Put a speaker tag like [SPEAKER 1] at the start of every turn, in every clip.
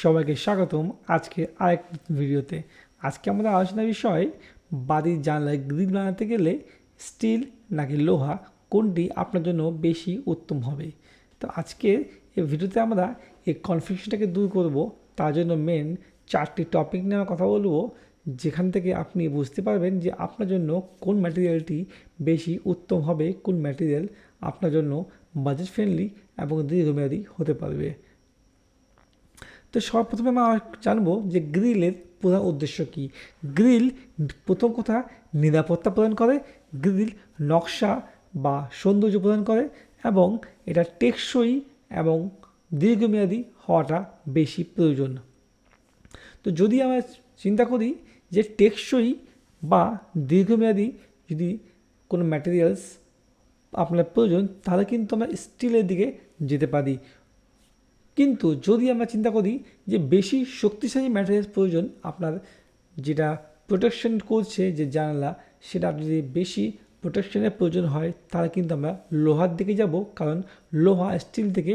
[SPEAKER 1] সবাইকে স্বাগতম আজকে আরেক ভিডিওতে। আজকে আমাদের আলোচনার বিষয় বাড়ির জানলায় গ্রিল বানাতে গেলে স্টিল নাকি লোহা, কোনটি আপনার জন্য বেশি উত্তম হবে? তো আজকে এই ভিডিওতে আমরা এই কনফিউশনটাকে দূর করব। তার জন্য মেন চারটি টপিক নিয়ে আমরা কথা বলব। যেখান থেকে আপনি বুঝতে পারবেন যে আপনার জন্য কোন ম্যাটেরিয়ালটি বেশি উত্তম হবে, কোন ম্যাটেরিয়াল আপনার জন্য বাজেট ফ্রেন্ডলি এবং দীর্ঘমেয়াদী হতে পারবে। তো সর্বপ্রথমে আমরা জানব যে গ্রিলের প্রধান উদ্দেশ্য কী। গ্রিল প্রথম কথা নিরাপত্তা প্রদান করে, গ্রিল নকশা বা সৌন্দর্য প্রদান করে এবং এটা টেকসই এবং দীর্ঘমেয়াদী হওয়াটা বেশি প্রয়োজন। তো যদি আমরা চিন্তা করি যে টেকসই বা দীর্ঘমেয়াদী যদি কোনো ম্যাটেরিয়ালস আপনার প্রয়োজন, তাহলে কিন্তু আমরা স্টিলের দিকে যেতে পারি। কিন্তু যদি আমরা চিন্তা করি যে বেশি শক্তিশালী ম্যাটেরিয়ালস প্রয়োজন আপনার যেটা প্রোটেকশন করছে যে জানালা, সেটা আপনি যদি বেশি প্রোটেকশনের প্রয়োজন হয়, তাহলে কিন্তু আমরা লোহার দিকে যাব, কারণ লোহা স্টিল থেকে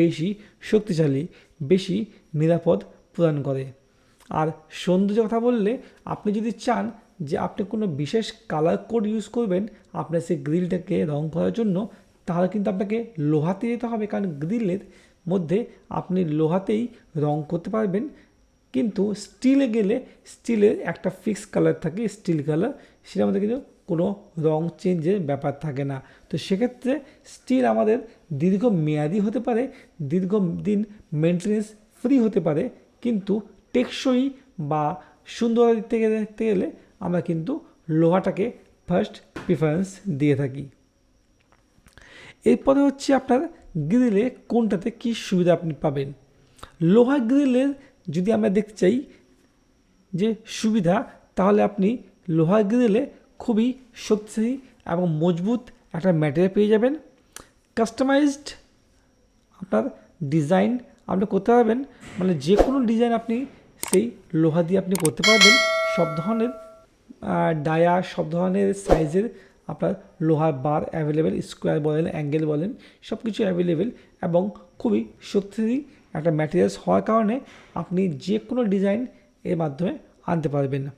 [SPEAKER 1] বেশি শক্তিশালী, বেশি নিরাপদ প্রদান করে। আর সৌন্দর্য কথা বললে, আপনি যদি চান যে আপনি কোনো বিশেষ কালার কোড ইউজ করবেন আপনার সেই গ্রিলটাকে রং করার জন্য, তাহলে কিন্তু আপনাকে লোহাতে যেতে হবে, কারণ গ্রিলের মধ্যে আপনি লোহাতেই রং করতে পারবেন, কিন্তু স্টিলে গেলে স্টিলের একটা ফিক্স কালার থাকে স্টিল কালার সেটার মধ্যে কিন্তু কোনো রং চেঞ্জের ব্যাপার থাকে না। তো সেক্ষেত্রে স্টিল আমাদের দীর্ঘ মেয়াদি হতে পারে দীর্ঘ দিন মেনটেনেন্স ফ্রি হতে পারে, কিন্তু টেকসই বা সুন্দর থেকে দেখতে গেলে আমরা কিন্তু লোহাটাকে ফার্স্ট প্রিফারেন্স দিয়ে থাকি। এরপরে হচ্ছে আপনার গ্রিলে কোনটাতে কী সুবিধা আপনি পাবেন? লোহা গ্রিলের যদি আমরা দেখতে চাই যে সুবিধা, তাহলে আপনি লোহা গ্রিলে খুবই শক্তিশালী এবং মজবুত একটা ম্যাটেরিয়াল পেয়ে যাবেন। কাস্টমাইজড আপনার ডিজাইন আপনি করতে পারবেন মানে যে কোনো ডিজাইন আপনি সেই লোহা দিয়ে আপনি করতে পারবেন। সব ধরনের ডায়া, সব ধরনের সাইজের আপনার লোহার বার অ্যাভেলেবেল স্কোয়ার বলেন অ্যাঙ্গেল বলেন সব কিছু অ্যাভেলেবেল এবং খুবই শক্তিশালী একটা ম্যাটেরিয়ালস হওয়ার কারণে আপনি যে কোনো ডিজাইন এর মাধ্যমে আনতে পারবেন।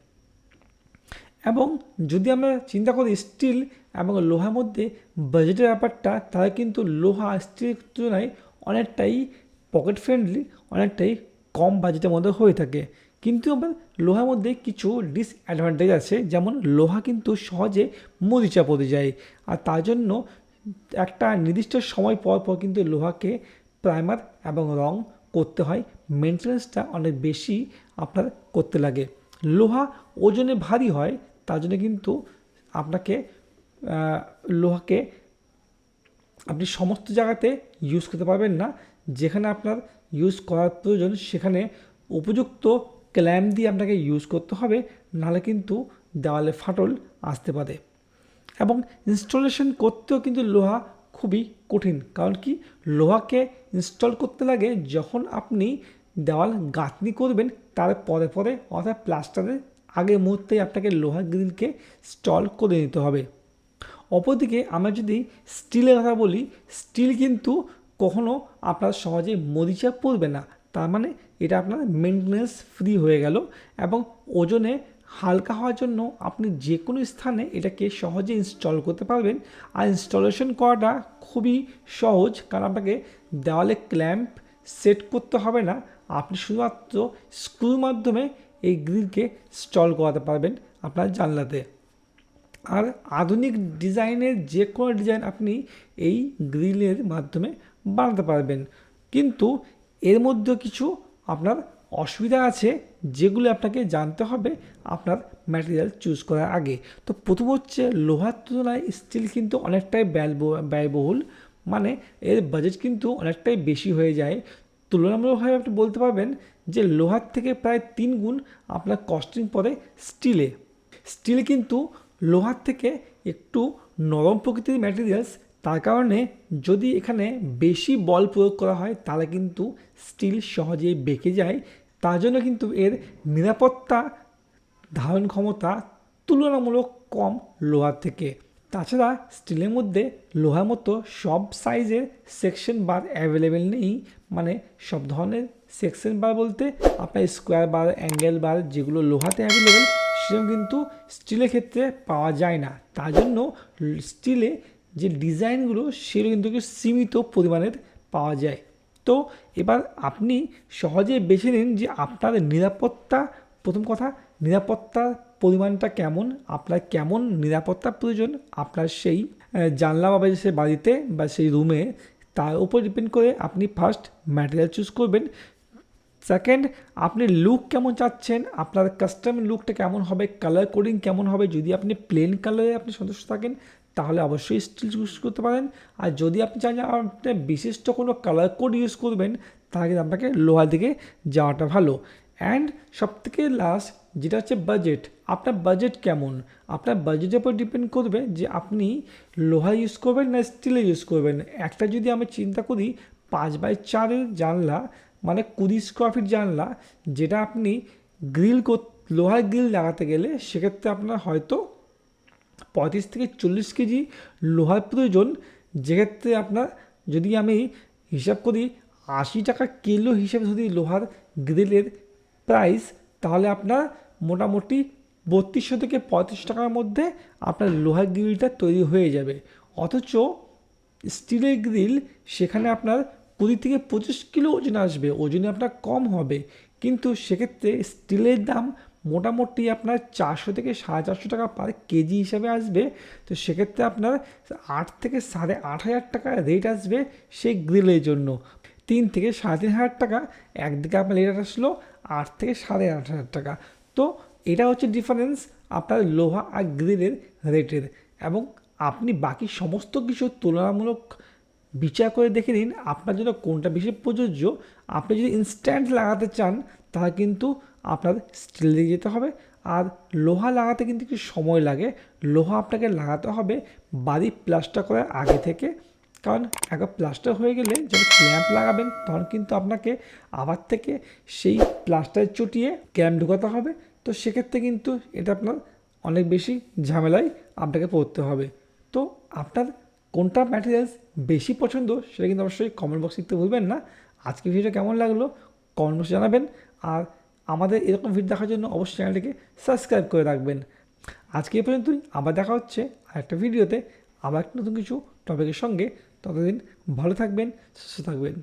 [SPEAKER 1] এবং যদি আমরা চিন্তা করি স্টিল এবং লোহার মধ্যে বাজেটের ব্যাপারটা, তাহলে কিন্তু লোহা স্টিলের তুলনায় অনেকটাই পকেট ফ্রেন্ডলি অনেকটাই কম বাজেটের মধ্যে হয়ে থাকে। কিন্তু আবার লোহার মধ্যে কিছু ডিসঅ্যাডভান্টেজ আছে। যেমন লোহা কিন্তু সহজে মরিচা পড়ে যায়। আর তার জন্য একটা নির্দিষ্ট সময় পর পর কিন্তু লোহাকে প্রাইমার এবং রং করতে হয়। মেনটেন্যান্সটা অনেক বেশি আপনার করতে লাগে। লোহা ওজনে ভারী হয়, তার জন্য কিন্তু আপনাকে লোহাকে আপনি সমস্ত জায়গাতে ইউজ করতে পারবেন না। যেখানে আপনার ইউজ করার প্রয়োজন, সেখানে উপযুক্ত ক্ল্যাম্প দিয়ে আপনাকে ইউজ করতে হবে, নাহলে কিন্তু দেওয়ালে ফাটল আসতে পারে। এবং ইনস্টলেশন করতেও কিন্তু লোহা খুবই কঠিন, কারণ কি? লোহাকে ইনস্টল করতে লাগে যখন আপনি দেওয়াল গাঁথনি করবেন, তার পরে পরে, অর্থাৎ প্লাস্টারের আগে মুহূর্তেই আপনাকে লোহা গ্রিলকে স্টল করে নিতে হবে। অপরদিকে আমরা যদি স্টিলের কথা বলি স্টিল কিন্তু কখনও আপনার সহজে মরিচা পড়বে না তার মানে এটা আপনার মেনটেন্যান্স ফ্রি হয়ে গেল এবং ওজনে হালকা হওয়ার জন্য আপনি যে কোনো স্থানে এটাকে সহজে ইনস্টল করতে পারবেন। আর ইনস্টলেশন করাটা খুবই সহজ, কারণ আপনাকে দেওয়ালে ক্ল্যাম্প সেট করতে হবে না। আপনি শুধুমাত্র স্ক্রুর মাধ্যমে এই গ্রিলকে স্টল করাতে পারবেন আপনার জানলাতে। আর আধুনিক ডিজাইনের যে কোনো ডিজাইন আপনি এই গ্রিলের মাধ্যমে বানাতে পারবেন। কিন্তু এর মধ্যে কিছু আপনার অসুবিধা আছে যেগুলো আপনাকে জানতে হবে আপনার ম্যাটেরিয়াল চুজ করার আগে। তো প্রথম হচ্ছে লোহার তুলনায় স্টিল কিন্তু অনেকটাই ব্যয়বহুল। মানে এর বাজেট কিন্তু অনেকটাই বেশি হয়ে যায়। তুলনামূলকভাবে আপনি বলতে পারবেন যে লোহার থেকে প্রায় তিন গুণ আপনার কস্টিং পড়ে স্টিলে স্টিল কিন্তু লোহার থেকে একটু নরম প্রকৃতির ম্যাটেরিয়ালস তার কারণে যদি এখানে বেশি বল প্রয়োগ করা হয়, তাহলে কিন্তু স্টিল সহজেই বেঁকে যায়। তার জন্য কিন্তু এর নিরাপত্তা ধারণ ক্ষমতা তুলনামূলক কম লোহার থেকে। তাছাড়া স্টিলের মধ্যে লোহার মতো সব সাইজের সেকশন বার অ্যাভেলেবেল নেই। মানে সব ধরনের সেকশন বার বলতে আপনার স্কোয়ার বার, অ্যাঙ্গেল বার যেগুলো লোহাতে অ্যাভেলেবেল সেরকম কিন্তু স্টিলের ক্ষেত্রে পাওয়া যায় না। তার জন্য স্টিলে যে ডিজাইনগুলো, সেগুলো কিন্তু সীমিত পরিমাণের পাওয়া যায়। তো এবার আপনি সহজে বেছে নিন যে আপনার নিরাপত্তা, প্রথম কথা নিরাপত্তার পরিমাণটা কেমন, আপনার কেমন নিরাপত্তা প্রয়োজন, আপনার সেই জানলা বা সে বাড়িতে বা সেই রুমে, তার উপর ডিপেন্ড করে আপনি ফার্স্ট ম্যাটেরিয়াল চুজ করবেন। সেকেন্ড আপনি লুক কেমন চাচ্ছেন, আপনার কাস্টম লুকটা কেমন হবে কালার কোডিং কেমন হবে, যদি আপনি প্লেন কালারে আপনি সন্তুষ্ট থাকেন তাহলে অবশ্যই স্টিল ইউজ করতে পারেন। আর যদি আপনি চান আপনি বিশিষ্ট কোনো কালার কোড ইউজ করবেন, তাহলে কিন্তু আপনাকে লোহার দিকে যাওয়াটা ভালো। অ্যান্ড সবথেকে লাস্ট যেটা হচ্ছে বাজেট আপনার বাজেট কেমন? আপনার বাজেটের উপর ডিপেন্ড করবে যে আপনি লোহা ইউজ করবেন না স্টিলে ইউজ করবেন। একটা যদি আমি চিন্তা করি, পাঁচ বাই চারের জানলা মানে কুড়ি স্কোয়ার ফিট জানলা, যেটা আপনি গ্রিল কর, লোহার গ্রিল লাগাতে গেলে সেক্ষেত্রে আপনার হয়তো পঁয়ত্রিশ থেকে চল্লিশ কেজি লোহার প্রয়োজন, যেক্ষেত্রে আপনার যদি আমি হিসাব করি আশি টাকা কিলো হিসেবে যদি লোহার গ্রিলের প্রাইস তাহলে আপনার মোটামুটি বত্রিশশো থেকে পঁয়ত্রিশ টাকার মধ্যে আপনার লোহার গ্রিলটা তৈরি হয়ে যাবে। অথচ স্টিলের গ্রিল, সেখানে আপনার কুড়ি থেকে পঁচিশ কিলো ওজন আসবে, ওজনে আপনার কম হবে। কিন্তু সেক্ষেত্রে স্টিলের দাম মোটামুটি আপনার চারশো থেকে সাড়ে চারশো টাকা পার কেজি হিসাবে আসবে। তো সেক্ষেত্রে আপনার আট থেকে সাড়ে আট হাজার টাকা রেট আসবে সেই গ্রিলের জন্য। তিন থেকে সাড়ে তিন হাজার টাকা, একদিকে আপনার রেট আসলো আট থেকে সাড়ে আট হাজার টাকা। তো এটা হচ্ছে ডিফারেন্স আপনার লোহা আর গ্রিলের রেটের এবং আপনি বাকি সমস্ত কিছু তুলনামূলক বিচার করে দেখে নিন আপনার জন্য কোনটা বেশি প্রযোজ্য। আপনি যদি ইনস্ট্যান্ট লাগাতে চান, তাহলে কিন্তু আপনার স্টিল দিয়ে যেতে হবে। আর লোহা লাগাতে কিন্তু একটু সময় লাগে। লোহা আপনাকে লাগাতে হবে বাড়ি প্লাস্টার করার আগে থেকে। কারণ একবার প্লাস্টার হয়ে গেলে যখন ক্ল্যাম্প লাগাবেন, তখন কিন্তু আপনাকে আবার থেকে সেই প্লাস্টার চটিয়ে ক্ল্যাম্প ঢুকাতে হবে। তো সেক্ষেত্রে কিন্তু এটা আপনার অনেক বেশি ঝামেলায় আপনাকে পড়তে হবে। তো আপনার কোনটা ম্যাটেরিয়ালস বেশি পছন্দ সেটা কিন্তু অবশ্যই কমেন্ট বক্স লিখতে ভুলবেন না। আজকে ভিডিওটা কেমন লাগল কমেন্ট বক্সে জানাবেন। আর আমাদের এরকম ভিডিও দেখার জন্য অবশ্যই চ্যানেলটিকে সাবস্ক্রাইব করে রাখবেন। আজকে এ পর্যন্তই, আবার দেখা হচ্ছে আর একটা ভিডিওতে আবার একটা নতুন কিছু টপিকের সঙ্গে। ততদিন ভালো থাকবেন, সুস্থ থাকবেন।